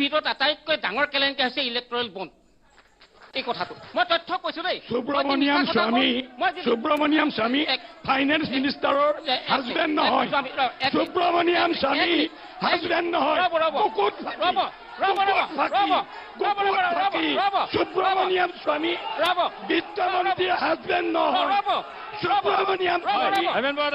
ভিতৰত আটাইতকৈ ডাঙৰ কেলেংকাৰী হৈছে ইলেক্ট্ৰল বণ্ড এই কথাটো। মই তথ্য কৈছো দেই। সুব্ৰমণিয়াম স্বামী সুব্ৰমণিয়াম স্বামী ফাইনেন্স মিনিষ্টাৰৰ হাজবেণ্ড নহয়। সুব্ৰমণিয়াম স্বামী হাজবেণ্ড নহয়। সুব্ৰমণিয়াম স্বামী ৰ'ব বিত্তমন্ত্ৰীৰ হাজবেণ্ড নহয় ৰ'ব সুব্ৰমণিয়াম ৰ'ব, স্বামী বৰা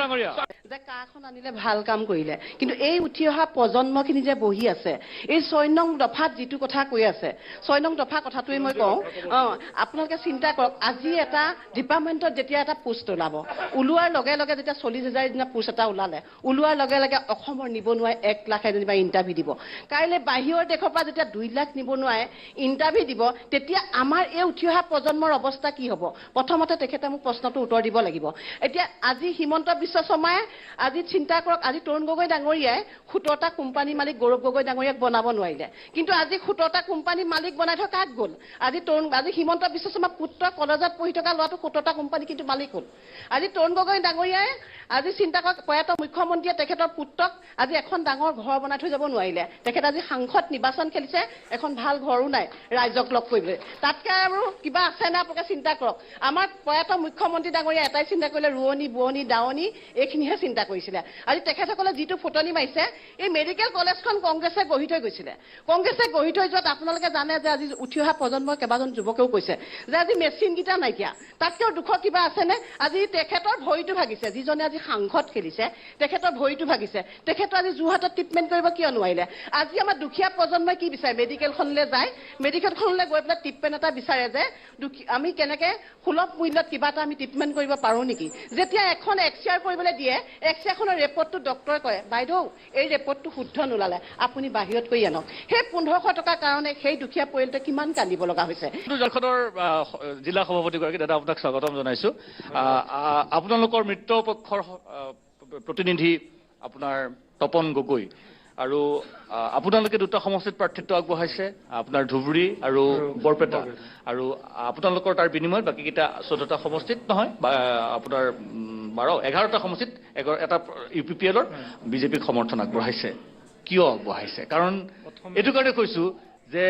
ডাঙৰীয়া। যে কাখন আনিলে ভাল কাম কৰিলে কিন্তু এই উঠি অহা প্ৰজন্মখিনি যে বহি আছে এই ছয় নং দফাত যিটো কথা কৈ আছে ছয় নং দফা কথাটোৱে মই কওঁ অঁ আপোনালোকে চিন্তা কৰক আজি এটা ডিপাৰ্টমেণ্টত যেতিয়া এটা পোষ্ট ওলাব ওলোৱাৰ লগে লগে যেতিয়া চল্লিছ হাজাৰ দিনা পোষ্ট এটা ওলালে ওলোৱাৰ লগে লগে অসমৰ নিবনুৱাই এক লাখ যেনিবা ইণ্টাৰভিউ দিব। কাইলৈ বাহিৰৰ দেশৰ পৰা যেতিয়া দুই লাখ নিবনুৱাই ইণ্টাৰভিউ দিব তেতিয়া আমাৰ এই উঠি অহা প্ৰজন্মৰ অৱস্থা কি হ'ব? প্ৰথমতে তেখেতে মোক প্ৰশ্নটো উত্তৰ দিব লাগিব। এতিয়া আজি হিমন্ত বিশ্ব শৰ্মাই আজি চিন্তা কৰক আজি তৰুণ গগৈ ডাঙৰীয়াই সোতৰটা কোম্পানীৰ মালিক গৌৰৱ গগৈ ডাঙৰীয়াক বনাব নোৱাৰিলে। কিন্তু আজি সোতৰটা কোম্পানীৰ মালিক বনাই থকা কাক গ'ল। আজি তৰুণ আজি হিমন্ত বিশ্ব শৰ্মাৰ পুত্ৰ কলেজত পঢ়ি থকা ল'ৰাটো সোতৰটা কোম্পানী কিন্তু মালিক হ'ল। আজি তৰুণ গগৈ ডাঙৰীয়াই আজি চিন্তা কৰক প্ৰয়াত মুখ্যমন্ত্ৰীয়ে তেখেতৰ পুত্ৰক আজি এখন ডাঙৰ ঘৰ বনাই থৈ যাব নোৱাৰিলে। তেখেত আজি সাংসদ নিৰ্বাচন খেলিছে এখন ভাল ঘৰো নাই ৰাইজক লগ কৰিবলৈ। তাতকৈ আৰু কিবা আছে নে আপোনালোকে চিন্তা কৰক। আমাৰ প্ৰয়াত মুখ্যমন্ত্ৰী ডাঙৰীয়া এটাই চিন্তা কৰিলে ৰোৱনী বোৱনী দাৱনী এইখিনিহে চিন্তা কৰিছিলে। আজি তেখেতসকলে যিটো ফুটনি মাৰিছে এই মেডিকেল কলেজখন কংগ্ৰেছে গঢ়ি থৈ গৈছিলে। কংগ্ৰেছে গঢ়ি থৈ যোৱাত আপোনালোকে জানে যে আজি উঠি অহা প্ৰজন্মৰ কেইবাজন যুৱকেও কৈছে যে আজি মেচিনকেইটা নাইকিয়া। তাতকৈও দুখৰ কিবা আছেনে? আজি তেখেতৰ ভৰিটো ভাগিছে। যিজনে আজি সাংসদ খেলিছে তেখেতৰ ভৰিটো ভাগিছে। তেখেতৰ আজি যোৰহাটত ট্ৰিটমেণ্ট কৰিব কিয় নোৱাৰিলে? আজি আমাৰ দুখীয়া প্ৰজন্মই কি বিচাৰে? মেডিকেলখনলৈ যায় মেডিকেলখনলৈ গৈ পেলাই ট্ৰিটমেণ্ট এটা বিচাৰে যে আমি কেনেকৈ সুলভ মূল্যত কিবা এটা আমি ট্ৰিটমেণ্ট কৰিব পাৰোঁ নেকি? যেতিয়া এখন এক্স ৰে কৰিবলৈ দিয়ে এক্স ৰেখনৰ ৰিপৰ্টটো ডক্টৰে কয় বাইদেউ এই ৰিপৰ্টটো শুদ্ধ নোলালে আপুনি বাহিৰত কৰি আনক। সেই পোন্ধৰশ টকাৰ কাৰণে সেই দুখীয়া পৰিয়ালটোৱে কিমান কান্দিব লগা হৈছে? জিলা সভাপতিগৰাকী দাদা আপোনাক স্বাগতম জনাইছো। আপোনালোকৰ মিত্ৰ পক্ষৰ আহ, প্ৰতিনিধি আপোনাৰ তপন গগৈ। আৰু আপোনালোকে দুটা সমষ্টিত প্ৰাৰ্থিত্ব আগবঢ়াইছে আপোনাৰ ধুবুৰী আৰু বৰপেটা। আৰু আপোনালোকৰ তাৰ বিনিময়ত বাকীকেইটা চৈধ্যটা সমষ্টিত নহয় বা আপোনাৰ বাৰ এঘাৰটা সমষ্টিত এঘাৰ এটা ইউ পি পি এলৰ বিজেপিক সমৰ্থন আগবঢ়াইছে। কিয় আগবঢ়াইছে? কাৰণ এইটো কাৰণে কৈছো যে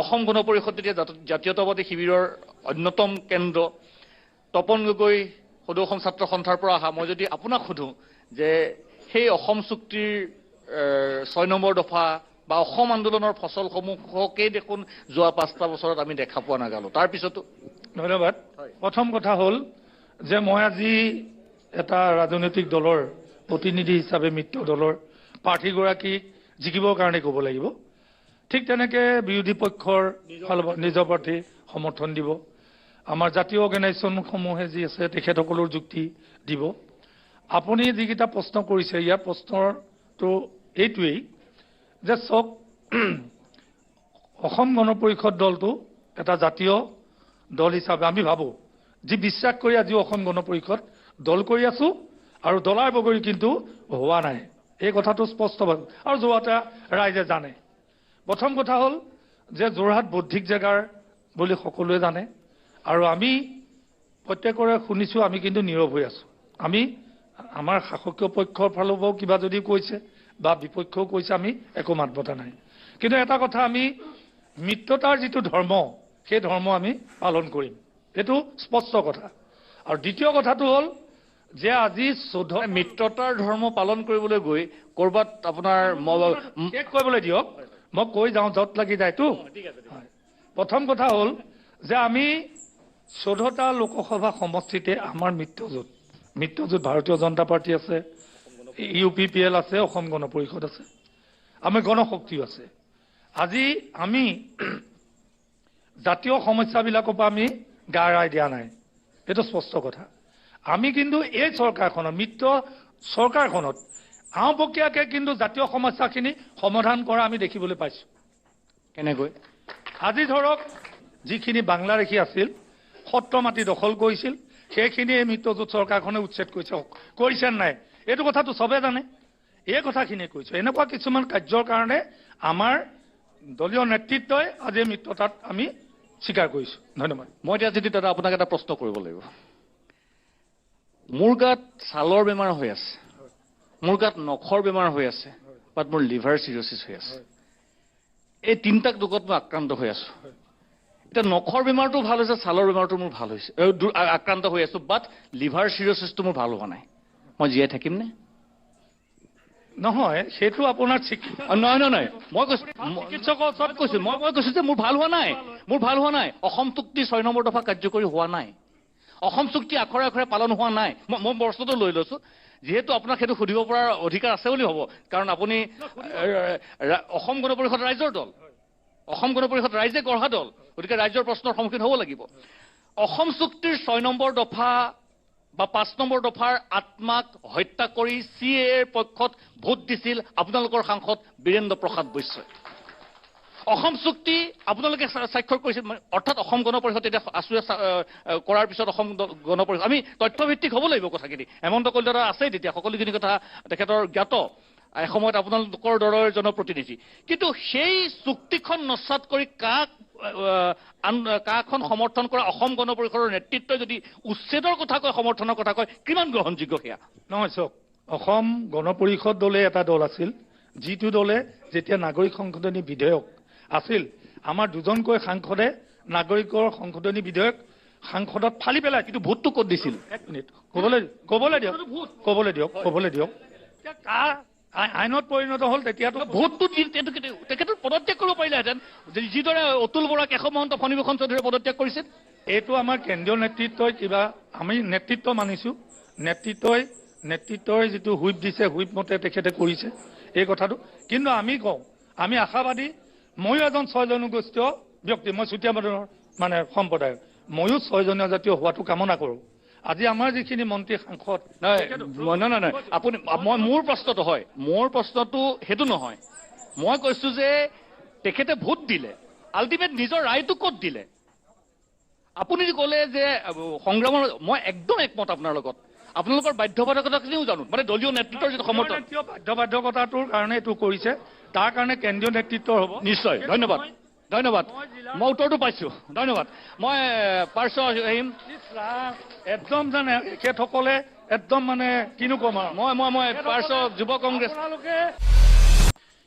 অসম গণ পৰিষদ যেতিয়া জাত- জাতীয়তাবাদী শিবিৰৰ অন্যতম কেন্দ্ৰ। তপন গগৈ সদৌ অসম ছাত্ৰ সন্থাৰ পৰা অহা মই যদি আপোনাক সোধোঁ যে সেই অসম চুক্তিৰ ছয় নম্বৰ দফা বা অসম আন্দোলনৰ ফচলসমূহকেই দেখোন যোৱা পাঁচটা বছৰত আমি দেখা পোৱা নাগালো। তাৰপিছতো ধন্যবাদ। প্ৰথম কথা হ'ল যে মই আজি এটা ৰাজনৈতিক দলৰ প্ৰতিনিধি হিচাপে মিত্ৰ দলৰ প্ৰাৰ্থীগৰাকীক জিকিবৰ কাৰণে ক'ব লাগিব। ঠিক তেনেকে বিৰোধী পক্ষৰ ফালৰ পৰা নিজৰ প্ৰাৰ্থী সমৰ্থন দিব। আমাৰ জাতীয় অৰ্গেনাইজেশ্যনসমূহে যি আছে তেখেতসকলৰ যুক্তি দিব। আপুনি যিকেইটা প্ৰশ্ন কৰিছে ইয়াৰ প্ৰশ্নটো এইটোৱেই যে চাওক অসম গণ পৰিষদ দলটো এটা জাতীয় দল হিচাপে আমি ভাবোঁ যি বিশ্বাস কৰি আজি অসম গণ পৰিষদ দল কৰি আছো আৰু দলাৰ বগৰী কিন্তু হোৱা নাই। এই কথাটো স্পষ্টভাৱে আৰু যোৱাটা ৰাইজে জানে। প্ৰথম কথা হ'ল যে যোৰহাট বৌদ্ধিক জেগাৰ বুলি সকলোৱে জানে। আৰু আমি প্ৰত্যেকৰে শুনিছোঁ আমি কিন্তু নীৰৱ হৈ আছোঁ। আমি আমাৰ শাসকীয় পক্ষৰ ফালৰ পৰাও কিবা যদি কৈছে বা বিপক্ষেও কৈছে আমি একো মাত মতা নাই। কিন্তু এটা কথা আমি মিত্ৰতাৰ যিটো ধৰ্ম সেই ধৰ্ম আমি পালন কৰিম। এইটো স্পষ্ট কথা। আৰু দ্বিতীয় কথাটো হ'ল যে আজি চৌধ মিত্ৰতাৰ ধৰ্ম পালন কৰিবলৈ গৈ ক'ৰবাত আপোনাৰ ম- শেষ কৰিবলৈ দিয়ক। মই কৈ যাওঁ য'ত লাগি যায়তো। প্ৰথম কথা হ'ল যে আমি চৈধ্যটা লোকসভা সমষ্টিতে আমাৰ মিত্ৰজোঁট মিত্ৰজোঁট ভাৰতীয় জনতা পাৰ্টি আছে ইউ পি পি এল আছে অসম গণ পৰিষদ আছে আমাৰ গণশক্তিও আছে। আজি আমি জাতীয় সমস্যাবিলাকৰ পৰা আমি গা এৰাই দিয়া নাই। এইটো স্পষ্ট কথা। আমি কিন্তু এই চৰকাৰখনত মিত্ৰ চৰকাৰখনত আওপকীয়াকৈ কিন্তু জাতীয় সমস্যাখিনি সমাধান কৰা আমি দেখিবলৈ পাইছোঁ। কেনেকৈ? আজি ধৰক যিখিনি বাংলাদেশী আছিল সত্ৰ মাটি দখল কৰিছিল সেইখিনি এই মিত্ৰজোঁট চৰকাৰখনে উচ্ছেদ কৰিছে। কৰিছে নাই? এইটো কথাটো চবে জানে। এই কথাখিনিয়ে কৈছোঁ। এনেকুৱা কিছুমান কাৰ্যৰ কাৰণে আমাৰ দলীয় নেতৃত্বই আজি মিত্ৰতাত আমি স্বীকাৰ কৰিছোঁ। ধন্যবাদ। মই এতিয়া যদি দাদা আপোনাক এটা প্ৰশ্ন কৰিব লাগিব। মোৰ গাত ছালৰ বেমাৰ হৈ আছে। মোৰ গাত নখৰ বেমাৰ হৈ আছে। বাট মোৰ লিভাৰ চিৰচিছ হৈ আছে। এই তিনিটা দুখত মই আক্ৰান্ত হৈ আছো। এতিয়া নখৰ বেমাৰটো ভাল হৈছে ছালৰ বেমাৰটো মোৰ ভাল হৈছে। আক্ৰান্ত হৈ আছো বাট লিভাৰ চিৰচিছটো মোৰ ভাল হোৱা নাই। মই জীয়াই থাকিমনে নহয় সেইটো আপোনাৰ নহয় নহয় নহয়। মই কৈছো মই- চিকিৎসকৰ ওচৰত কৈছো। মই মই কৈছো যে মোৰ ভাল হোৱা নাই। মোৰ ভাল হোৱা নাই। অসম চুক্তি ছয় নম্বৰ দফা কাৰ্যকৰী হোৱা নাই। অসম চুক্তি আখৰে আখৰে পালন হোৱা নাই। মই মই বস্তুটো লৈ লৈছো। যিহেতু আপোনাক সেইটো সুধিব পৰাৰ অধিকাৰ আছে বুলি হ'ব কাৰণ আপুনি অসম গণ পৰিষদ ৰাইজৰ দল। অসম গণ পৰিষদ ৰাইজে গঢ়া দল গতিকে ৰাইজৰ প্ৰশ্নৰ সন্মুখীন হ'ব লাগিব। অসম চুক্তিৰ ছয় নম্বৰ দফা বা পাঁচ নম্বৰ দফাৰ আত্মাক হত্যা কৰি চি এৰ পক্ষত ভোট দিছিল আপোনালোকৰ সাংসদ বীৰেন্দ্ৰ প্ৰসাদ বৈশ্যই। অসম চুক্তি আপোনালোকে স্বা- স্বাক্ষৰ কৰিছিল অৰ্থাৎ অসম গণ পৰিষদ এতিয়া আছুৱে কৰাৰ পিছত অসম গণ পৰিষদ আমি তথ্যভিত্তিক হ'ব লাগিব কথাখিনি। হেমন্ত কলিতা আছেই তেতিয়া সকলোখিনি কথা তেখেতৰ জ্ঞাত। এসময়ত আপোনালোকৰ দলৰ জনপ্ৰতিনিধি। কিন্তু সেই চুক্তিখন নস্বাত কৰি কাক কাখন সমৰ্থন কৰা অসম গণ পৰিষদৰ নেতৃত্বই যদি উচ্ছেদৰ কথা কয় সমৰ্থনৰ কথা কয় কিমান গ্ৰহণযোগ্য সেয়া? নহয় চাওক অসম গণ পৰিষদ দলে এটা দল আছিল যিটো দলে যেতিয়া নাগৰিক সংশোধনী বিধেয়ক আছিল আমাৰ দুজনকৈ সাংসদে নাগৰিকৰ সংশোধনী বিধেয়ক সাংসদত ফালি পেলাই কিন্তু ভোটটো ক'ত দিছিল? এক মিনিট। ক'বলৈ ক'বলৈ দিয়ক ক'বলৈ দিয়ক ক'বলৈ দিয়ক। কাৰ আইনত পৰিণত হ'ল তেতিয়াতো ভোটটো দি তেখেতে তেখেতে পদত্যাগ কৰিব পাৰিলেহেঁতেন যিদৰে অতুল বৰা কেশৱ মহন্ত ফণীভূষণ চৌধুৰীয়ে পদত্যাগ কৰিছিল। এইটো আমাৰ কেন্দ্ৰীয় নেতৃত্বই কিবা আমি নেতৃত্ব মানিছো। নেতৃত্বই নেতৃত্বই যিটো হুইপ দিছে হুইপ মতে তেখেতে কৰিছে এই কথাটো। কিন্তু আমি কওঁ আমি আশাবাদী ময়ো এজন ছয় জনগোষ্ঠীয় ব্যক্তি মই চুতীয়া মানে সম্প্ৰদায়ৰ। ময়ো ছয়জনীয় জাতীয় হোৱাটো কামনা কৰোঁ। আজি আমাৰ যিখিনি মন্ত্ৰী সাংসদ নহয় মই- নহয় নহয় নহয় আপুনি মই মোৰ প্ৰশ্নটো হয় মোৰ প্ৰশ্নটো সেইটো নহয়। মই কৈছো যে তেখেতে ভোট দিলে আল্টিমেট নিজৰ ৰায়টো ক'ত দিলে? আপুনি যে ক'লে যে সংগ্ৰামৰ মই একদম একমত আপোনাৰ লগত। আপোনালোকৰ বাধ্যবাধকতাখিনিও জানো মানে দলীয় নেতৃত্বৰ যিটো সমৰ্থন বাধ্যবাধকতাটোৰ কাৰণে এইটো কৰিছে তাৰ কাৰণে কেন্দ্ৰীয় নেতৃত্বৰ হ'ব। নিশ্চয় ধন্যবাদ। ধন্যবাদ। মই উত্তৰটো পাইছো। ধন্যবাদ। মই পাৰ্শ্ব আহিম। একদম জানে এখেতসকলে একদম মানে কিনো ক'ম আৰু। মই মই মই পাৰ্শ্ব যুৱ কংগ্ৰেছ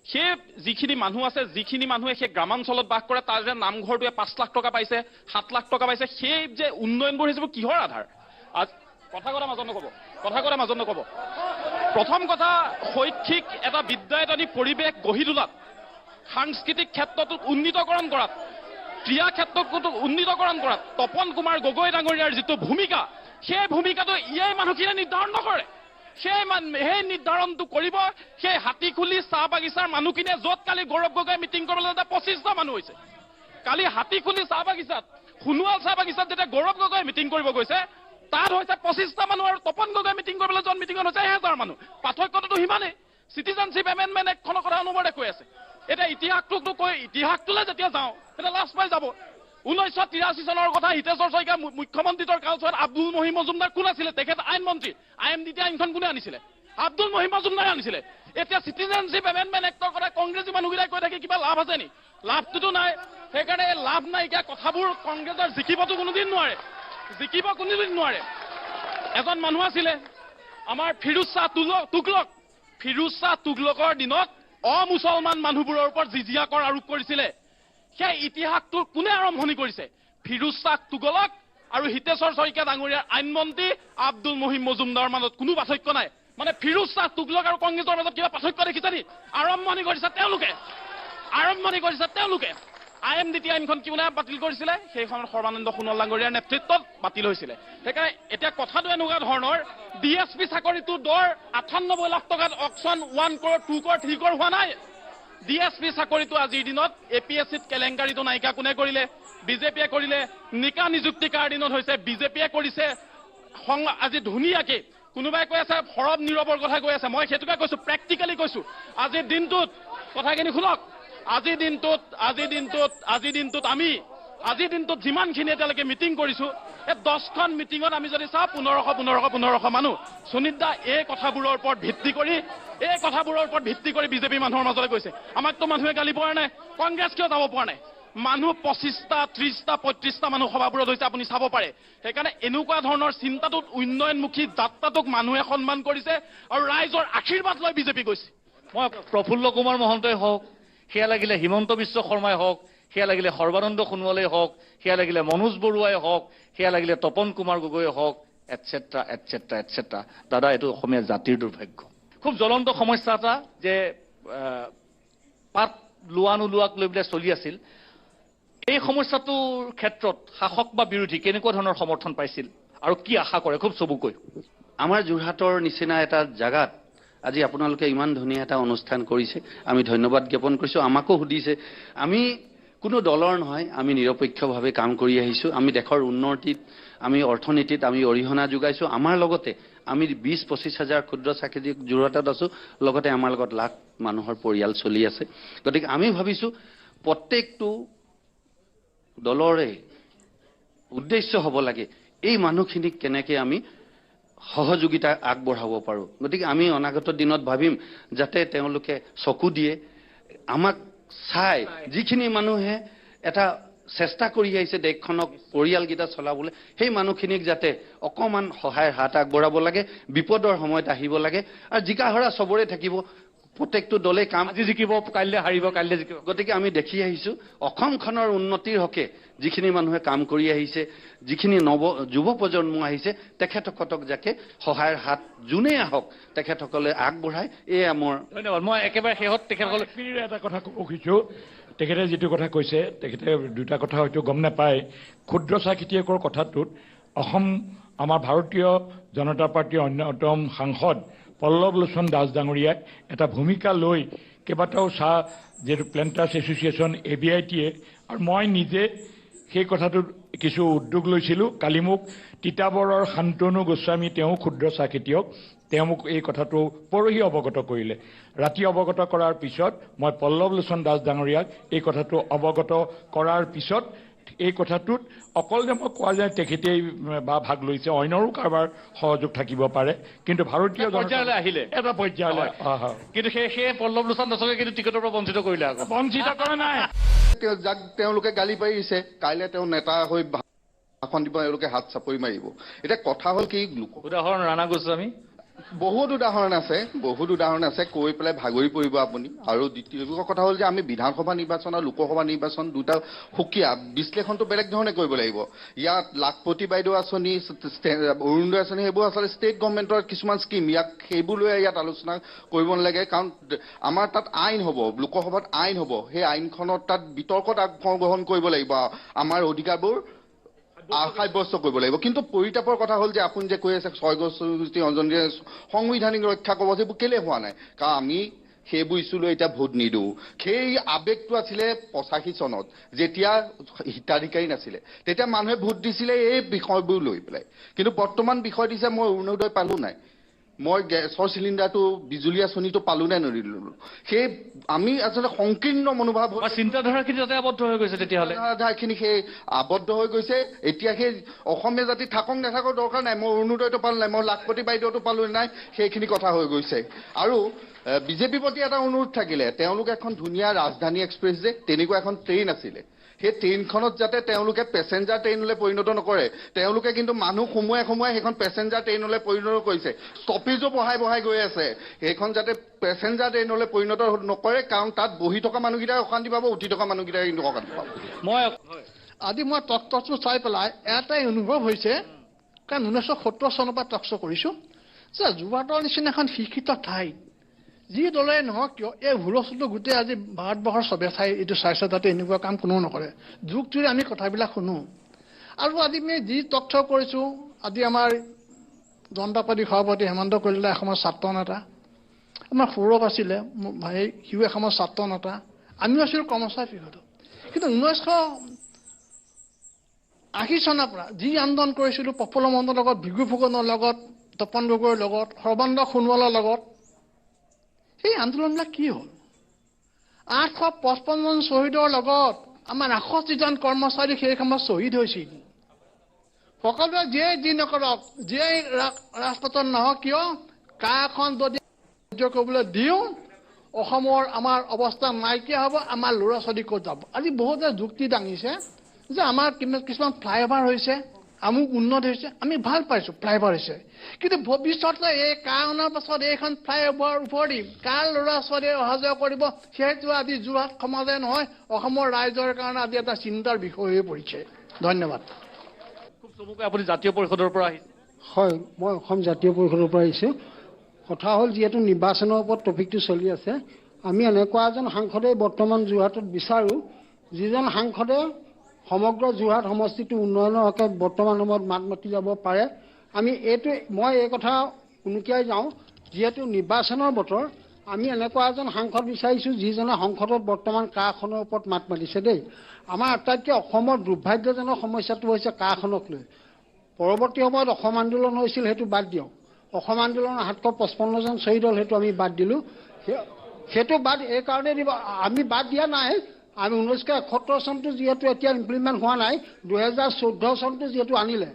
সেই যিখিনি মানুহ আছে যিখিনি মানুহে সেই গ্ৰামাঞ্চলত বাস কৰে তাৰ যে নামঘৰটোৱে পাঁচ লাখ টকা পাইছে সাত লাখ টকা পাইছে সেই যে উন্নয়নবোৰ সেইবোৰ কিহৰ আধাৰ? আজ কথা কথা মাজত নক'ব। কথা কথা মাজত নক'ব। প্ৰথম কথা শৈক্ষিক এটা বিদ্যায়তনী পৰিৱেশ গঢ়ি তোলাত সাংস্কৃতিক ক্ষেত্ৰটো উন্নীতকৰণ কৰাত ক্ৰীড়া ক্ষেত্ৰটো উন্নীতকৰণ কৰাত তপন কুমাৰ গগৈ ডাঙৰীয়াৰ যিটো ভূমিকা সেই ভূমিকাটো ইয়াই মানুহখিনিয়ে নিৰ্ধাৰণ নকৰে। সেই সেই নিৰ্ধাৰণটো কৰিব সেই হাতীখুলি চাহ বাগিচাৰ মানুহখিনিয়ে য'ত কালি গৌৰৱ গগৈ মিটিং কৰিবলৈ যাওঁতে পঁচিছটা মানুহ হৈছে। কালি হাতীখুলি চাহ বাগিচাত সোণোৱাল চাহ বাগিচাত যেতিয়া গৌৰৱ গগৈ মিটিং কৰিব গৈছে তাত হৈছে পঁচিছটা মানুহ আৰু তপন গগৈ মিটিং কৰিবলৈ যোৱা মিটিঙত হৈছে এহেজাৰ মানুহ। পাৰ্থক্যটোতো সিমানেই। চিটিজেনশ্বিপ এমেণ্ডমেণ্ট একখনৰ কথা অনুবাদে কৈ আছে। এতিয়া ইতিহাসটোকতো কৈ ইতিহাসটোলৈ যেতিয়া যাওঁ তেতিয়া লাজ পাই যাব। ঊনৈছশ তিৰাশী চনৰ কথা হিতেশ্বৰ শইকীয়া মু- মুখ্যমন্ত্ৰীত্বৰ কালচোৱাত আব্দুল মহিম মজুমদাৰ কোন আছিলে? তেখেত আইন মন্ত্ৰী আই এম ডি টি আইনখন কোনে আনিছিলে? আব্দুল মহিম মজুমদাৰে আনিছিলে। এতিয়া চিটিজেনশ্বিপ এমেণ্ডমেণ্ট এক্টৰ কথা কংগ্ৰেছী মানুহকেইটাই কৈ থাকি কিবা লাভ আছে নি? লাভটোতো নাই। সেইকাৰণে এই লাভ নাইকিয়া কথাবোৰ কংগ্ৰেছৰ জিকিবতো কোনোদিন নোৱাৰে। জিকিব কোনোদিন নোৱাৰে। এজন মানুহ আছিলে আমাৰ ফিৰোজ শ্বাহ তুগলক। ফিৰোজ শ্বাহ তুগলকৰ দিনত অমুছলমান মানুহবোৰৰ ওপৰত জিজিয়া কৰ আৰোপ কৰিছিলে। সেই ইতিহাসটো কোনে আৰম্ভণি কৰিছে? ফিৰোজ শ্বাহ তুগলক আৰু হিতেশ্বৰ শইকীয়া ডাঙৰীয়াৰ আইনমন্ত্ৰী আব্দুল মহিম মজুমদাৰৰ মাজত কোনো পাৰ্থক্য নাই। মানে ফিৰোজ শ্বাহ তুগলক আৰু কংগ্ৰেছৰ মাজত কিবা পাৰ্থক্য দেখিছে নি আৰম্ভণি কৰিছে তেওঁলোকে। আৰম্ভণি কৰিছে তেওঁলোকে। আই এম ডি টি আইনখন কোনে বাতিল কৰিছিলে? সেইখন সৰ্বানন্দ সোণোৱাল ডাঙৰীয়াৰ নেতৃত্বত বাতিল হৈছিলে। সেইকাৰণে এতিয়া কথাটো এনেকুৱা ধৰণৰ ডি এছ পি চাকৰিটো দৰ আঠান্নব্বৈ লাখ টকাত অকশ্যন ওৱান কৰ টু কৰ থ্ৰী কৰ হোৱা নাই। ডি এছ পি চাকৰিটো আজিৰ দিনত এ পি এছ চিত কেলেংকাৰীটো নাইকিয়া কোনে কৰিলে? বিজেপিয়ে কৰিলে। নিকা নিযুক্তি কাৰ দিনত হৈছে? বিজেপিয়ে কৰিছে। আজি ধুনীয়াকে কোনোবাই কৈ আছে সৰব নীৰৱৰ কথা কৈ আছে। মই সেইটোকে কৈছো প্ৰেক্টিকেলি কৈছো। আজিৰ দিনটোত কথাখিনি শুনক। আজিৰ দিনটোত আজিৰ দিনটোত আজিৰ দিনটোত আমি আজিৰ দিনটোত যিমানখিনি এতিয়ালৈকে মিটিং কৰিছো এই দহখন মিটিঙত আমি যদি চাওঁ পোন্ধৰশ পোন্ধৰশ পোন্ধৰশ মানুহ। সুনীত দা এই কথাবোৰৰ ওপৰত ভিত্তি কৰি এই কথাবোৰৰ ওপৰত ভিত্তি কৰি বিজেপি মানুহৰ মাজলৈ গৈছে। আমাকতো মানুহে গালি পৰা নাই। কংগ্ৰেছ কিয় যাব পৰা নাই? মানুহ পঁচিছটা ত্ৰিছটা পঁয়ত্ৰিছটা মানুহ সভাবোৰত হৈছে আপুনি চাব পাৰে। সেইকাৰণে এনেকুৱা ধৰণৰ চিন্তাটোত উন্নয়নমুখী যাত্ৰাটোক মানুহে সন্মান কৰিছে আৰু ৰাইজৰ আশীৰ্বাদ লৈ বিজেপি গৈছে। মই প্ৰফুল্ল কুমাৰ মহন্তই হওক সেয়া লাগিলে হিমন্ত বিশ্ব শৰ্মাই হওক সেয়া লাগিলে সৰ্বানন্দ সোণোৱালেই হওক সেয়া লাগিলে মনোজ বৰুৱাই হওক সেয়া লাগিলে তপন কুমাৰ গগৈয়ে হওক এটচেট্ৰা এটচেট্ৰা এটচেট্ৰা দাদা এইটো অসমীয়া জাতিৰ দুৰ্ভাগ্য। খুব জ্বলন্ত সমস্যা এটা যে পাত লোৱা নোলোৱাক লৈ পেলাই চলি আছিল। এই সমস্যাটোৰ ক্ষেত্ৰত শাসক বা বিৰোধী কেনেকুৱা ধৰণৰ সমৰ্থন পাইছিল আৰু কি আশা কৰে? খুব চমুকৈ। আমাৰ যোৰহাটৰ নিচিনা এটা জাগাত আজি আপোনালোকে ইমান ধুনীয়া এটা অনুষ্ঠান কৰিছে। আমি ধন্যবাদ জ্ঞাপন কৰিছোঁ। আমাকো সুধিছে আমি কোনো দলৰ নহয় আমি নিৰপেক্ষভাৱে কাম কৰি আহিছোঁ। আমি দেশৰ উন্নতিত আমি অৰ্থনীতিত আমি অৰিহণা যোগাইছোঁ। আমাৰ লগতে আমি বিছ পঁচিছ হাজাৰ ক্ষুদ্ৰ চাকৰি যোৰহাটত আছোঁ। লগতে আমাৰ লগত লাখ মানুহৰ পৰিয়াল চলি আছে। গতিকে আমি ভাবিছোঁ প্ৰত্যেকটো দলৰে উদ্দেশ্য হ'ব লাগে এই মানুহখিনিক কেনেকৈ আমি সহযোগিতা আগবঢ়াব পাৰোঁ। গতিকে আমি অনাগত দিনত ভাবিম যাতে তেওঁলোকে চকু দিয়ে আমাক চাই। যিখিনি মানুহে এটা চেষ্টা কৰি আহিছে দেশখনক পৰিয়ালকেইটা চলাবলৈ সেই মানুহখিনিক যাতে অকণমান সহায়ৰ হাত আগবঢ়াব লাগে বিপদৰ সময়ত আহিব লাগে। আৰু জিকা হৰা চবৰে থাকিব। প্ৰত্যেকটো দলে কাম আজি জিকিব কাইলৈ হাৰিব কাইলৈ জিকিব। গতিকে আমি দেখি আহিছোঁ অসমখনৰ উন্নতিৰ হকে যিখিনি মানুহে কাম কৰি আহিছে যিখিনি নৱ যুৱ প্ৰজন্ম আহিছে তেখেতসকলক যাতে সহায়ৰ হাত যোনেই আহক তেখেতসকলে আগবঢ়ায় এয়া মোৰ ধন্যবাদ। মই একেবাৰে শেষত তেখেতসকলে এটা কথা ক'ব খুজিছোঁ তেখেতে যিটো কথা কৈছে তেখেতে দুটা কথা হয়তো গম নাপায়। ক্ষুদ্ৰ চাহ খেতিয়কৰ কথাটোত অসম আমাৰ ভাৰতীয় জনতা পাৰ্টীৰ অন্যতম সাংসদ পল্লৱ লোচন দাস ডাঙৰীয়াই এটা ভূমিকা লৈ কেইবাটাও চাহ যিহেতু প্লেণ্টাৰ্ছ এছ'চিয়েশ্যন এ বি আই টিয়ে আৰু মই নিজে সেই কথাটোত কিছু উদ্যোগ লৈছিলোঁ। কালি মোক তিতাবৰৰ শান্তনু গোস্বামী তেওঁ ক্ষুদ্ৰ চাহ খেতিয়ক তেওঁ মোক এই কথাটো পৰহি অৱগত কৰিলে। ৰাতি অৱগত কৰাৰ পিছত মই পল্লৱ লোচন দাস ডাঙৰীয়াক এই কথাটো অৱগত কৰাৰ পিছত এই কথাটোত অকল যে মই কোৱা যায় তেখেতেই বা ভাগ লৈছে অন্যৰো কাৰোবাৰ সহযোগ থাকিব পাৰে কিন্তু ভাৰতীয় পৰ্যায়লৈ আহিলে। এটা পৰ্যায়লৈ। কিন্তু সেই সেই পল্লৱ লোচন দাসকে কিন্তু টিকটৰ পৰা বঞ্চিত কৰিলে আকৌ। বঞ্চিত কৰা নাই। তেওঁ যাক তেওঁলোকে গালি পাৰিছে কাইলৈ তেওঁ নেতা হৈ ভাষণ দিব তেওঁলোকে হাত চাপৰি মাৰিব। এতিয়া কথা হ'ল কি লোক- উদাহৰণ ৰাণা গোস্বামী। বহুত উদাহৰণ আছে বহুত উদাহৰণ আছে কৈ পেলাই ভাগৰি পৰিব আপুনি। আৰু দ্বিতীয় কথা হ'ল যে আমি বিধানসভা নিৰ্বাচন আৰু লোকসভা নিৰ্বাচন দুটা সুকীয়া বিশ্লেষণটো বেলেগ ধৰণে কৰিব লাগিব। ইয়াত লাখপতি বাইদেউ আঁচনি অৰুণোদয় আঁচনি সেইবোৰ আচলতে ষ্টেট গভৰ্ণমেণ্টৰ কিছুমান স্কিম ইয়াক সেইবোৰ লৈ ইয়াত আলোচনা কৰিব নালাগে। কাৰণ আমাৰ তাত আইন হ'ব লোকসভাত আইন হ'ব। সেই আইনখনত তাত বিতৰ্কত আগগ্ৰহণ কৰিব লাগিব। আমাৰ অধিকাৰবোৰ সাব্যস্ত কৰিব লাগিব। কিন্তু পৰিতাপৰ কথা হ'ল যে আপুনি যে কৈ আছে গছি অঞ্জনীয়ে সংবিধানিক ৰক্ষা কবচ সেইবোৰ কেলে হোৱা নাই? কাৰণ আমি সেইবোৰ ইছ্যু লৈ এতিয়া ভোট নিদিওঁ। সেই আৱেগটো আছিলে পঁচাশী চনত যেতিয়া হিতাধিকাৰী নাছিলে। তেতিয়া মানুহে ভোট দিছিলে এই বিষয়বোৰ লৈ পেলাই। কিন্তু বৰ্তমান বিষয় দিছে মই অৰুণোদয় পালো নাই। মই গেছৰ চিলিণ্ডাৰটো বিজুলী আঁচনিটো পালো নে নদিলো সেই আমি আচলতে সংকীৰ্ণ মনোভাৱ চিন্তাধাৰাখিনি তাতে আবদ্ধ হৈ গৈছে তেতিয়াহ'লে। খিনি সেই আবদ্ধ হৈ গৈছে। এতিয়া সেই অসমীয়া জাতি থাকক নাথাকক দৰকাৰ নাই। মই অৰুণোদয়টো পালো নাই মই লাখপতি বাইদেউটো পালো নাই সেইখিনি কথা হৈ গৈছে। আৰু বিজেপিৰ প্ৰতি এটা অনুৰোধ থাকিলে। তেওঁলোক এখন ধুনীয়া ৰাজধানী এক্সপ্ৰেছ যে তেনেকুৱা এখন ট্ৰেইন আছিলে। সেই ট্ৰেইনখনত যাতে তেওঁলোকে পেচেঞ্জাৰ ট্ৰেইনলৈ পৰিণত নকৰে তেওঁলোকে কিন্তু মানুহ সোমোৱাই সোমোৱাই সেইখন পেচেঞ্জাৰ ট্ৰেইনলৈ পৰিণত কৰিছে। ষ্টপেজো বঢ়াই বঢ়াই গৈ আছে। সেইখন যাতে পেচেঞ্জাৰ ট্ৰেইনলৈ পৰিণত নকৰে কাৰণ তাত বহি থকা মানুহকেইটাই অশান্তি পাব উঠি থকা মানুহকেইটাই কিন্তু অশান্তি পাব। মই আজি মই টক টকটো চাই পেলাই এটাই অনুভৱ হৈছে কাৰণ ঊনৈছশ সত্তৰ চনৰ পৰা টক শ্ব' কৰিছোঁ। যে যোৰহাটৰ নিচিনা এখন শিক্ষিত ঠাইত যি দলে নহওক কিয় এই হুলস্থুলটো গোটেই আজি ভাৰতবৰ্ষৰ চবে ঠাই এইটো চাইছে যাতে এনেকুৱা কাম কোনেও নকৰে। যুগ জুৰি আমি কথাবিলাক শুনো। আৰু আজি আমি যি শ্ব' কৰিছোঁ আজি আমাৰ জনতা পাৰ্টীৰ সভাপতি হেমন্ত কলিতা এসময়ত ছাত্ৰ নেতা আমাৰ সৌৰভ আছিলে মোৰ ভাই সিও এসময়ত ছাত্ৰ নেতা আমিও আছিলোঁ কৰ্মচাৰী বিগত। কিন্তু ঊনৈছশ আশী চনৰ পৰা যি আন্দোলন কৰিছিলোঁ প্ৰফুল্ল মহন্তৰ লগত ভিগু ফুকনৰ লগত তপন গগৈৰ লগত সৰ্বানন্দ সোণোৱালৰ লগত সেই আন্দোলনবিলাক কি হ'ল? আঠশ পঁচপন্নজন শ্বহীদৰ লগত আমাৰ আঠষষ্ঠিজন কৰ্মচাৰী সেই সময়ত শ্বহীদ হৈছিল। সকলোৱে যিয়ে যি নকৰক যিয়ে ৰা- ৰাজপথত নহওক কিয় কা এখন যদি কৰিবলৈ দিওঁ অসমৰ আমাৰ অৱস্থা নাইকিয়া হ'ব আমাৰ ল'ৰা ছোৱালী ক'ত যাব? আজি বহুতে যুক্তি দাঙিছে যে আমাৰ কিছুমান ফ্লাইঅভাৰ হৈছে। আমুক উন্নত হৈছে আমি ভাল পাইছোঁ ফ্লাইঅভাৰ হৈছে। কিন্তু ভৱিষ্যতে এই কাৰ অনাৰ পাছত এইখন ফ্লাইঅভাৰ ওপৰেদি কাৰ ল'ৰা ছোৱালীয়ে অহা যোৱা কৰিব সেইটো আজি যোৰহাট সমাজে নহয় অসমৰ ৰাইজৰ কাৰণে আজি এটা চিন্তাৰ বিষয় হৈ পৰিছে। ধন্যবাদ। খুব চমুকৈ আপুনি জাতীয় পৰিষদৰ পৰা আহিছে। হয় মই অসম জাতীয় পৰিষদৰ পৰা আহিছোঁ। কথা হ'ল যিহেতু নিৰ্বাচনৰ ওপৰত টপিকটো চলি আছে আমি এনেকুৱা এজন সাংসদে বৰ্তমান যোৰহাটত বিচাৰোঁ যিজন সাংসদে সমগ্ৰ যোৰহাট সমষ্টিটো উন্নয়নৰ হকে বৰ্তমান সময়ত মাত মাতি যাব পাৰে। আমি এইটো মই এই কথা উনুকিয়াই যাওঁ যিহেতু নিৰ্বাচনৰ বতৰ আমি এনেকুৱা এজন সাংসদ বিচাৰিছোঁ যিজনে সংসদত বৰ্তমান কাখনৰ ওপৰত মাত মাতিছে দেই। আমাৰ আটাইতকৈ অসমৰ দুৰ্ভাগ্যজনক সমস্যাটো হৈছে কাখনক লৈ। পৰৱৰ্তী সময়ত অসম আন্দোলন হৈছিল সেইটো বাদ দিয়ক। অসম আন্দোলনৰ সাতশ পঁচপন্নজন শ্বহীদ হ'ল সেইটো আমি বাদ দিলোঁ। সেই- সেইটো বাদ এই কাৰণে দিব আমি বাদ দিয়া নাই। আমি ঊনৈছশ এসত্তৰ চনটো যিহেতু এতিয়া ইমপ্লিমেণ্ট হোৱা নাই দুহেজাৰ চৈধ্য চনটো যিহেতু আনিলে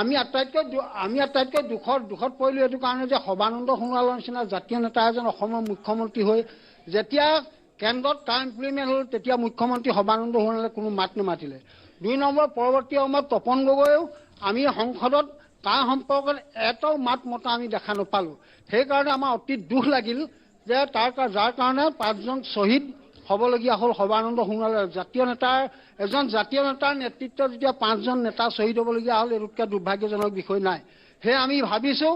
আমি আটাইতকৈ আমি আটাইতকৈ দুখত দুখত পৰিলোঁ এইটো কাৰণে যে সৰ্বানন্দ সোণোৱালৰ নিচিনা জাতীয় নেতা এজন অসমৰ মুখ্যমন্ত্ৰী হৈ যেতিয়া কেন্দ্ৰত তাৰ ইমপ্লিমেণ্ট হ'ল তেতিয়া মুখ্যমন্ত্ৰী সৰ্বানন্দ সোণোৱালে কোনো মাত নামাতিলে। দুই নম্বৰ পৰৱৰ্তী সময়ত তপন গগৈয়েও আমি সংসদত তাৰ সম্পৰ্কত এটাও মাত মতা আমি দেখা নাপালোঁ। সেইকাৰণে আমাৰ অতি দুখ লাগিল যে তাৰ যাৰ কাৰণে পাঁচজন শ্বহীদ হ'বলগীয়া হ'ল সৰ্বানন্দ সোণোৱালে। জাতীয় নেতাৰ এজন জাতীয় নেতাৰ নেতৃত্বত যেতিয়া পাঁচজন নেতা শ্বহীদ হ'বলগীয়া হ'ল এইটোতকৈ দুৰ্ভাগ্যজনক বিষয় নাই। সেয়ে আমি ভাবিছোঁ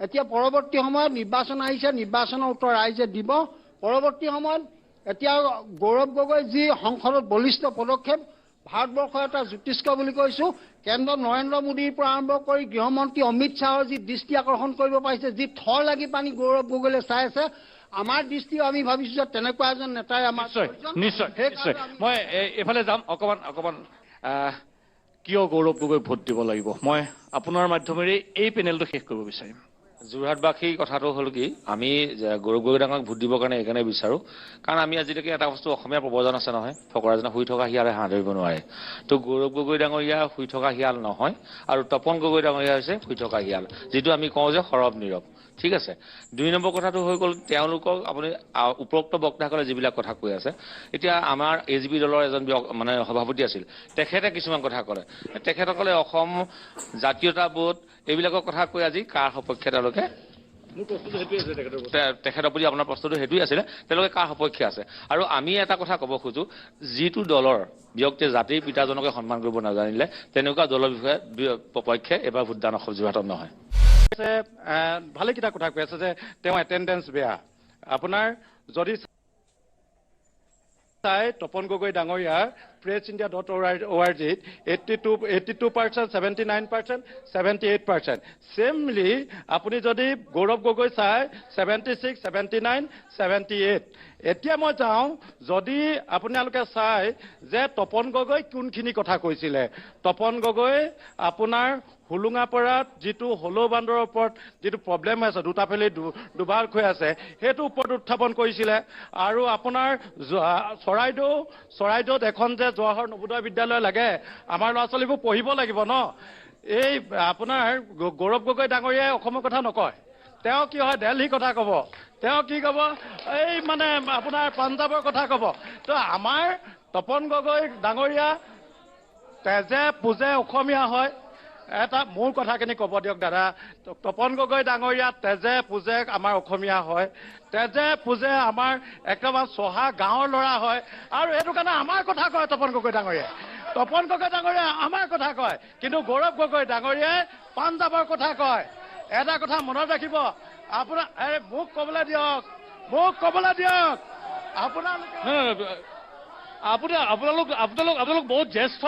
এতিয়া পৰৱৰ্তী সময়ত নিৰ্বাচন আহিছে নিৰ্বাচনৰ উত্তৰ ৰাইজে দিব। পৰৱৰ্তী সময়ত এতিয়া গৌৰৱ গগৈ যি সংসদত বলিষ্ঠ পদক্ষেপ ভাৰতবৰ্ষৰ এটা জ্যোতিষ্ক বুলি কৈছোঁ। কেন্দ্ৰত নৰেন্দ্ৰ মোদীৰ পৰা আৰম্ভ কৰি গৃহমন্ত্ৰী অমিত শ্বাহৰ যি দৃষ্টি আকৰ্ষণ কৰিব পাৰিছে যি থৰ লাগি পানী গৌৰৱ গগৈলৈ চাই আছে আমাৰ দৃষ্টিও আমি ভাবিছোঁ যে তেনেকুৱা এজন নেতাই আমাৰ নিশ্চয়। নিশ্চয় মই এইফালে যাম অকণমান অকণমান আহ, কিয় গৌৰৱ গগৈ ভোট দিব লাগিব? মই আপোনাৰ মাধ্যমেৰে এই পেনেলটো শেষ কৰিব বিচাৰিম। যোৰহাটবাসীৰ কথাটো হ'ল কি আমি গৌৰৱ গগৈ ডাঙৰক ভোট দিবৰ কাৰণে এইকাৰণে বিচাৰোঁ। কাৰণ আমি আজিলৈকে এটা বস্তু অসমীয়া প্ৰবচন আছে নহয় ফকৰাজনে শুই থকা শিয়ালে হাঁহ ধৰিব নোৱাৰে। তো গৌৰৱ গগৈ ডাঙৰীয়া শুই থকা শিয়াল নহয় আৰু তপন গগৈ ডাঙৰীয়া হৈছে শুই থকা শিয়াল যিটো আমি কওঁ যে সৰব নীৰৱ। ঠিক আছে? দুই নম্বৰ কথাটো হৈ গ'ল তেওঁলোকক আপুনি উপৰোক্ত বক্তাসকলে যিবিলাক কথা কৈ আছে এতিয়া আমাৰ এ জি পি দলৰ এজন মানে সভাপতি আছিল তেখেতে কিছুমান কথা ক'লে। তেখেতসকলে অসম জাতীয়তাবোধ এইবিলাকৰ কথা কৈ আজি কাৰ সপক্ষে তেওঁলোকে আছে তেখেতৰ প্ৰতি আপোনাৰ প্ৰশ্নটো সেইটোৱে আছিলে। তেওঁলোকে কাৰ সপক্ষে আছে? আৰু আমি এটা কথা ক'ব খোজো যিটো দলৰ ব্যক্তিয়ে জাতিৰ পিতাজনকে সন্মান কৰিব নাজানিলে তেনেকুৱা দলৰ বিষয়ে পক্ষে এইবাৰ ভোটদান অসম যোৰহাটত নহয় ভালেকেইটা কথা কৈ আছে যে তেওঁ এটেণ্ডেঞ্চ বেয়া। আপোনাৰ যদি চাই তপন গগৈ ডাঙৰীয়াৰ press India dot O' R জিত eighty two eighty two percent seventy nine percent seventy eight percent ছেমলি আপুনি যদি গৌৰৱ গগৈ চাই seventy six seventy nine seventy eight এতিয়া মই যাওঁ যদি আপোনালোকে চাই যে তপন গগৈ কোনখিনি কথা কৈছিলে? তপন গগৈ আপোনাৰ হুলুঙাপাৰাত যিটো হলৌ বান্দৰৰ ওপৰত যিটো প্ৰব্লেম হৈ আছে দুটা ফেলি দু- দুভাগ হৈ আছে সেইটো ওপৰত উত্থাপন কৰিছিলে। আৰু আপোনাৰ চৰাইদেউ চৰাইদেউত এখন যে জৱাহৰ নৱোদয় বিদ্যালয় লাগে আমাৰ ল'ৰা ছোৱালীবোৰ পঢ়িব লাগিব ন? এই আপোনাৰ গৌৰৱ গগৈ ডাঙৰীয়াই অসমৰ কথা নকয়। তেওঁ কি হয় দেলহিৰ কথা ক'ব। তেওঁ কি ক'ব এই মানে আপোনাৰ পাঞ্জাৱৰ কথা ক'ব। তো আমাৰ তপন গগৈ ডাঙৰীয়া তেজে পূজে অসমীয়া হয়। এটা মোৰ কথাখিনি ক'ব দিয়ক দাদা? তপন গগৈ ডাঙৰীয়া তেজে পূজে আমাৰ অসমীয়া হয়। তেজে পূজে আমাৰ একেবাৰে চহা গাঁৱৰ ল'ৰা হয়। আৰু সেইটো কাৰণে আমাৰ কথা কয় তপন গগৈ ডাঙৰীয়াই। তপন গগৈ ডাঙৰীয়াই আমাৰ কথা কয় কিন্তু গৌৰৱ গগৈ ডাঙৰীয়াই পাঞ্জাৱৰ কথা কয়। এটা কথা মনত ৰাখিব আপোনাৰ মোক ক'বলৈ দিয়ক মোক ক'বলৈ দিয়ক। আপোনালোকে আপোনাৰ আপোনালোক আপোনালোক আপোনালোক বহুত জ্যেষ্ঠ।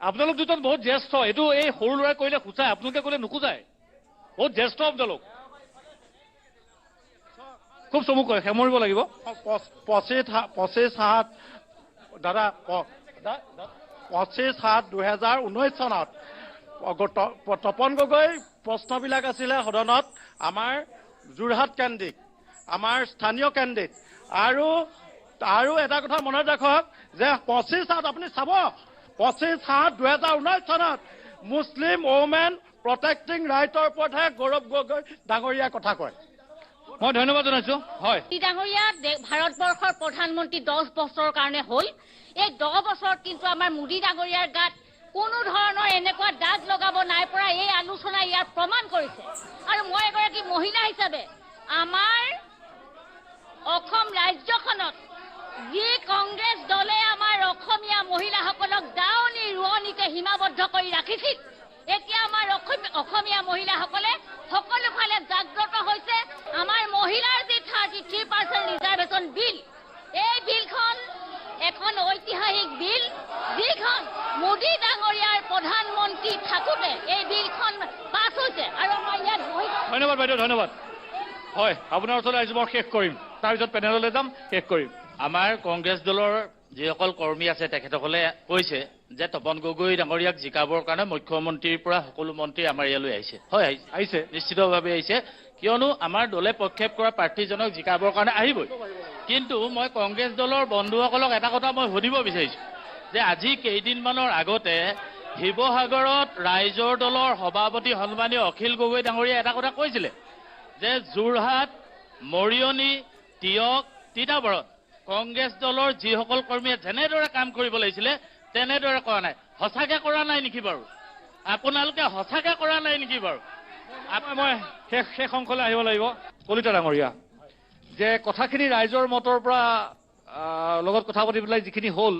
আপোনালোক দুজন বহুত জ্যেষ্ঠ এইটো এই সৰু ল'ৰাই কৰিলে সূচায় আপোনালোকে কৰিলে নুখুজায় বহুত জ্যেষ্ঠ আপোনালোক। খুব চমুকৈ সামৰিব লাগিব। পঁচ- পঁচিছ সাত দাদা পঁচিছ সাত দুহেজাৰ ঊনৈছ চনত তপন গগৈ প্ৰশ্নবিলাক আছিলে সদনত আমাৰ যোৰহাট কেন্দ্ৰিক আমাৰ স্থানীয় কেন্দ্ৰিক আৰু আৰু এটা কথা মনত ৰাখক যে পঁচিছ সাত আপুনি চাব পঁচিছ সাত দুহেজাৰ ঊনৈছ চনত মুছলিম ওমেন প্ৰটেক্টিং ৰাইটৰ ওপৰতহে গৌৰৱ গগৈ ডাঙৰীয়াই কথা কয়। মই ধন্যবাদ জনাইছো। হয়। মোদী ডাঙৰীয়া ভাৰতবৰ্ষৰ প্ৰধানমন্ত্ৰী দহ বছৰৰ কাৰণে হ'ল। এই দহ বছৰত কিন্তু আমাৰ মোদী ডাঙৰীয়াৰ গাত কোনো ধৰণৰ এনেকুৱা দাগ লগাব নাই পৰা এই আলোচনাই ইয়াৰ প্ৰমাণ কৰিছে। আৰু মই এগৰাকী মহিলা হিচাপে আমাৰ অসম ৰাজ্যখনত যি কংগ্ৰেছ দলে আমাৰ অসমীয়া মহিলাসকলক দাৱনী ৰোৱনীতে সীমাবদ্ধ কৰি ৰাখিছিল এতিয়া আমাৰ অসম- অসমীয়া মহিলাসকলে সকলো ফালে জাগ্ৰত হৈছে। আমাৰ মহিলাৰ যি thirty three percent reservation bill এই বিলখন এখন ঐতিহাসিক বিল যিখন মোদী ডাঙৰীয়াৰ প্ৰধানমন্ত্ৰী থাকোঁতে এই বিলখন পাছ হৈছে। আৰু আমাৰ ইয়াত ধন্যবাদ বাইদেউ ধন্যবাদ। হয় আপোনাৰ ওচৰলৈ আহিছোঁ মই শেষ কৰিম। তাৰপিছত পেনেললৈ যাম শেষ কৰিম। আমাৰ কংগ্ৰেছ দলৰ যিসকল কৰ্মী আছে তেখেতসকলে কৈছে যে তপন গগৈ ডাঙৰীয়াক জিকাবৰ কাৰণে মুখ্যমন্ত্ৰীৰ পৰা সকলো মন্ত্ৰী আমাৰ ইয়ালৈ আহিছে। হয় আহিছে। নিশ্চিতভাৱে আহিছে। কিয়নো আমাৰ দলে প্ৰক্ষেপ কৰা প্ৰাৰ্থীজনক জিকাবৰ কাৰণে আহিবই। কিন্তু মই কংগ্ৰেছ দলৰ বন্ধুসকলক এটা কথা মই সুধিব বিচাৰিছোঁ যে আজি কেইদিনমানৰ আগতে শিৱসাগৰত ৰাইজৰ দলৰ সভাপতি সন্মানীয় অখিল গগৈ ডাঙৰীয়াই এটা কথা কৈছিলে যে যোৰহাট মৰিয়নি তিয়ক তিতাবৰত কংগ্ৰেছ দলৰ যিসকল কৰ্মীয়ে যেনেদৰে কাম কৰিব লাগিছিলে তেনেদৰে কৰা নাই। সঁচাকে কৰা নাই নেকি বাৰু? আপোনালোকে সঁচাকে কৰা নাই নেকি বাৰু? মই- শেষ শেষ অংশলৈ আহিব লাগিব। কলিতা ডাঙৰীয়া যে কথাখিনি ৰাইজৰ মতৰ পৰা লগত কথা পাতি পেলাই যিখিনি হ'ল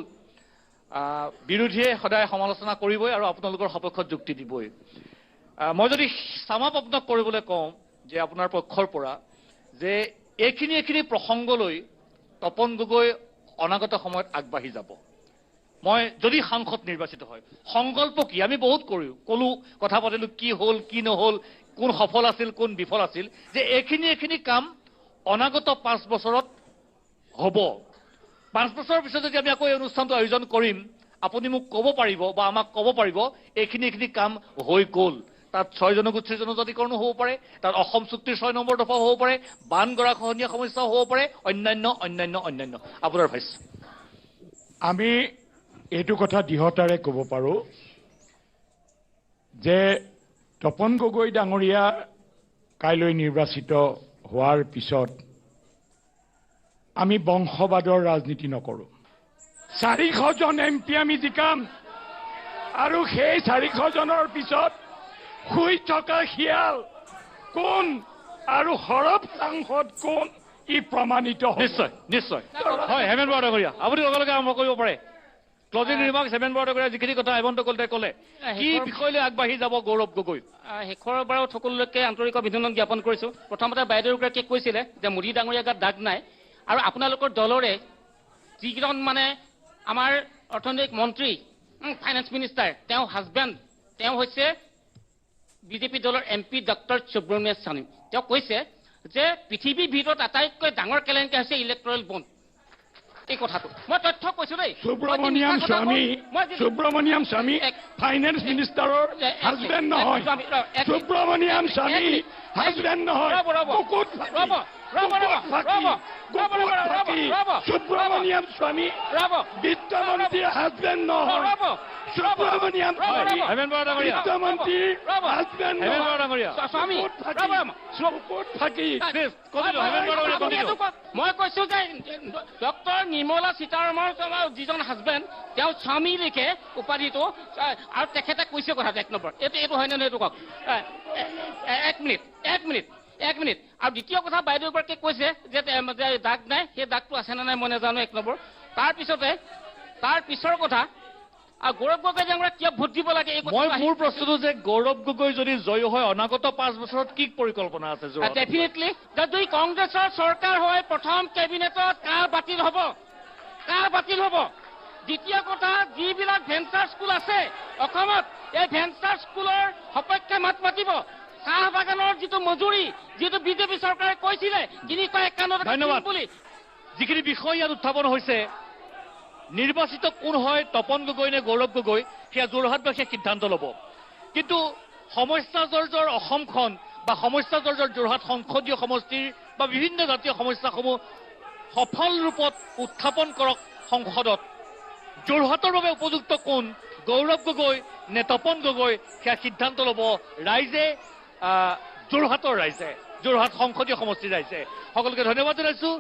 বিৰোধীয়ে সদায় সমালোচনা কৰিবই আৰু আপোনালোকৰ সপক্ষত যুক্তি দিবই। মই যদি চামাপ আপোনাক কৰিবলৈ কওঁ যে আপোনাৰ পক্ষৰ পৰা যে এইখিনি এইখিনি প্ৰসংগলৈ তপন গগৈ অনাগত সময়ত আগবাঢ়ি যাব। মই যদি সাংসদ নিৰ্বাচিত হয় সংকল্প কি? আমি বহুত কৰোঁ কলো কথা পাতিলো কি হ'ল কি নহ'ল কোন সফল আছিল কোন বিফল আছিল যে এইখিনি এইখিনি কাম অনাগত পাঁচ বছৰত হ'ব। পাঁচ বছৰৰ পিছত যদি আমি আকৌ এই অনুষ্ঠানটো আয়োজন কৰিম আপুনি মোক ক'ব পাৰিব বা আমাক ক'ব পাৰিব এইখিনি এইখিনি কাম হৈ গ'ল। তাত ছয় জনগোষ্ঠীৰ জনজাতিকৰণো হ'ব পাৰে তাত অসম চুক্তিৰ ছয় নম্বৰ দফাও হ'ব পাৰে বান গৰাখহনীয়া সমস্যাও হ'ব পাৰে অন্যান্য অন্যান্য অন্যান্য। আপোনাৰ ভাইচ আমি এইটো কথা দৃঢ়তাৰে ক'ব পাৰোঁ যে তপন গগৈ ডাঙৰীয়া কাইলৈ নিৰ্বাচিত হোৱাৰ পিছত আমি বংশবাদৰ ৰাজনীতি নকৰোঁ। চাৰিশজন এম পি আমি জিকাম আৰু সেই চাৰিশজনৰ পিছত শুই থকা শিয়াল কোন আৰু সৰব সাংসদ কোন ই প্ৰমাণিত নিশ্চয় নিশ্চয়। হয় হেমেন বৰা ডাঙৰীয়া আপুনি লগে লগে আৰম্ভ কৰিব পাৰে। ক্লজিং ৰিমাৰ্কছ হেমেন বৰা ডাঙৰীয়া যিখিনি কথা হেমন্ত কলিতাই ক'লে কি বিষয়লৈ আগবাঢ়ি যাব গৌৰৱ গগৈ শেষৰ বাৰত সকলোলৈকে আন্তৰিক অভিনন্দন জ্ঞাপন কৰিছোঁ। প্ৰথমতে বাইদেউগৰাকীয়ে কৈছিলে যে মোদী ডাঙৰীয়া গাত দাগ নাই আৰু আপোনালোকৰ দলৰে যিকেইজন মানে আমাৰ অৰ্থনৈতিক মন্ত্ৰী ফাইনেন্স মিনিষ্টাৰ তেওঁ হাজবেণ্ড তেওঁ হৈছে বিজেপি দলৰ এম পি ডক্টৰ সুব্ৰমণ্য স্বামী। তেওঁ কৈছে যে পৃথিৱীৰ ভিতৰত আটাইতকৈ ডাঙৰ কেলেংকাৰী হৈছে ইলেক্ট্ৰল বণ্ড এই কথাটো। মই তথ্য কৈছো দেই। সুব্ৰমণিয়াম স্বামী সুব্ৰমণিয়াম স্বামী ফাইনেন্স মিনিষ্টাৰৰ হাজবেণ্ড নহয়। সুব্ৰমণিয়াম স্বামী হাজবেণ্ড নহয়। সুব্ৰমণিয়াম স্বামী বিত্তমন্ত্ৰীৰ হাজবেণ্ড নহয় ৰ'ব সুব্ৰমণিয়াম বিত্তমন্ত্ৰীৰ। হাজবেণ্ড। মই কৈছো যে ডক্টৰ নিৰ্মলা সীতাৰামৰ যিজন হাজবেণ্ড তেওঁ স্বামী লিখে উপাধিটো আৰু তেখেতে কৈছে কথাটো এক নম্বৰ। এইটো এইটো হয়নে নহয় এইটো কওক? এক মিনিট এক মিনিট। এক মিনিট। আৰু দ্বিতীয় কথা বাইদেউগৰাকীয়ে কৈছে যে যে দাগ নাই সেই দাগটো আছে নে নাই মই নাজানো এক নম্বৰ। তাৰপিছতে তাৰ পিছৰ কথা আৰু গৌৰৱ গগৈ ডাঙৰীয়াক কিয় ভোট দিব লাগে মই মোৰ প্ৰশ্নটো যে গৌৰৱ গগৈ যদি জয়ী হয় অনাগত পাঁচ বছৰত কি পৰিকল্পনা আছে? ডেফিনেটলি যদি কংগ্ৰেছৰ চৰকাৰ হয় প্ৰথম কেবিনেটত কাৰ বাতিল হ'ব? কাৰ বাতিল হ'ব? দ্বিতীয় কথা যিবিলাক ভেঞ্চাৰ স্কুল আছে অসমত এই ভেঞ্চাৰ স্কুলৰ সপক্ষে মাত মাতিব। চাহ বাগানৰ যিটো মজুৰি যিটো বিজেপি চৰকাৰে কৈছিলে তিনিশ একাৱন্ন টকা ধন্যবাদ। বুলি। যিখিনি বিষয় ইয়াত উত্থাপন হৈছে নিৰ্বাচিত কোন হয় তপন গগৈ নে গৌৰৱ গগৈ সেয়া যোৰহাটবাসীয়ে সিদ্ধান্ত ল'ব। কিন্তু সমস্যা জৰ্জৰ অসমখন বা সমস্যা জৰ্জৰ যোৰহাট সংসদীয় সমষ্টিৰ বা বিভিন্ন জাতীয় সমস্যাসমূহ সফল ৰূপত উত্থাপন কৰক সংসদত। যোৰহাটৰ বাবে উপযুক্ত কোন গৌৰৱ গগৈ নে তপন গগৈ সেয়া সিদ্ধান্ত ল'ব ৰাইজে যোৰহাটৰ ৰাইজে যোৰহাট সংসদীয় সমষ্টিৰ ৰাইজে সকলোকে ধন্যবাদ জনাইছো।